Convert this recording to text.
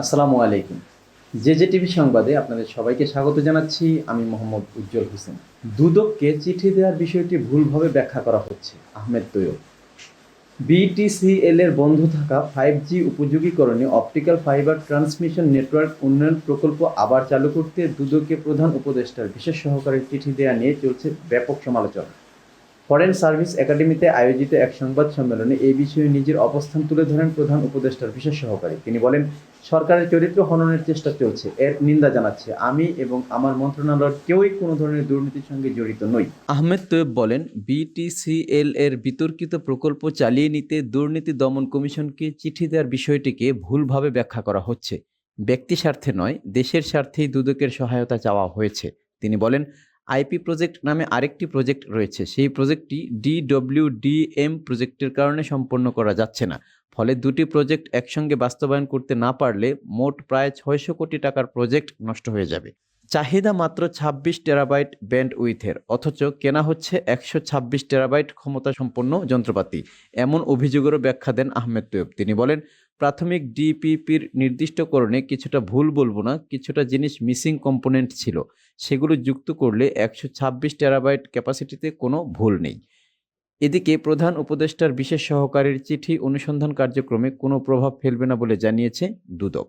আসসালামু আলাইকুম। J J TV সংবাদে আপনাদের সবাইকে স্বাগত জানাচ্ছি। আমি মোহাম্মদ উজ্জ্বল হোসেন। দুদককে চিঠি দেওয়ার বিষয়টি ভুলভাবে ব্যাখ্যা করা হচ্ছে। আহমেদ তৈয়ব। বিটিসিএল এর বন্ধ থাকা ফাইভ জি উপযোগীকরণে অপটিক্যাল ফাইবার ট্রান্সমিশন নেটওয়ার্ক উন্নয়ন প্রকল্প আবার চালু করতে দুদকে প্রধান উপদেষ্টার বিশেষ সহকারী চিঠি দেওয়া নিয়ে চলছে ব্যাপক সমালোচনা। ফরেন সার্ভিস একাডেমিতে আয়োজিত এক সংবাদ সম্মেলনে এই বিষয়ে নিজের অবস্থান তুলে ধরেন প্রধান উপদেষ্টার বিশেষ সহকারী। তিনি বলেন, সরকারের চরিত্র হননের চেষ্টা চলছে, এর নিন্দা জানাচ্ছে। আমি এবং আমার মন্ত্রণালয়ের কেউই কোনো ধরনের দুর্নীতির সঙ্গে জড়িত নই। আহমেদ তৈয়ব বলেন, বিটিসিএল এর বিতর্কিত প্রকল্প চালিয়ে নিতে দুর্নীতি দমন কমিশনকে চিঠি দেওয়ার বিষয়টিকে ভুলভাবে ব্যাখ্যা করা হচ্ছে। ব্যক্তি স্বার্থে নয়, দেশের স্বার্থেই দুদকের সহায়তা চাওয়া হয়েছে। তিনি বলেন আইপি প্রজেক্ট নামে আরেকটি প্রজেক্ট রয়েছে। সেই প্রজেক্টটি ডিডব্লিউডিএম প্রজেক্টের কারণে সম্পন্ন করা যাচ্ছে না। ফলে দুটি প্রজেক্ট একসঙ্গে বাস্তবায়ন করতে না পারলে মোট প্রায় ছয়শো কোটি টাকার প্রজেক্ট নষ্ট হয়ে যাবে। চাহিদা মাত্র ছাব্বিশ টেরাবাইট ব্যান্ড উইথের অথচ কেনা হচ্ছে একশো ছাব্বিশ টেরাবাইট ক্ষমতা সম্পন্ন যন্ত্রপাতি। এমন অভিযোগেরও ব্যাখ্যা দেন আহমেদ তৈয়ব। তিনি বলেন, প্রাথমিক ডিপিপির নির্দিষ্টকরণে কিছুটা ভুল বলব না, কিছুটা জিনিস মিসিং কম্পোনেন্ট ছিল। সেগুলো যুক্ত করলে একশো ছাব্বিশ টেরাবাইট ক্যাপাসিটিতে কোনো ভুল নেই। এদিকে প্রধান উপদেষ্টার বিশেষ সহকারীর চিঠি অনুসন্ধান কার্যক্রমে কোনো প্রভাব ফেলবে না বলে জানিয়েছে দুদক।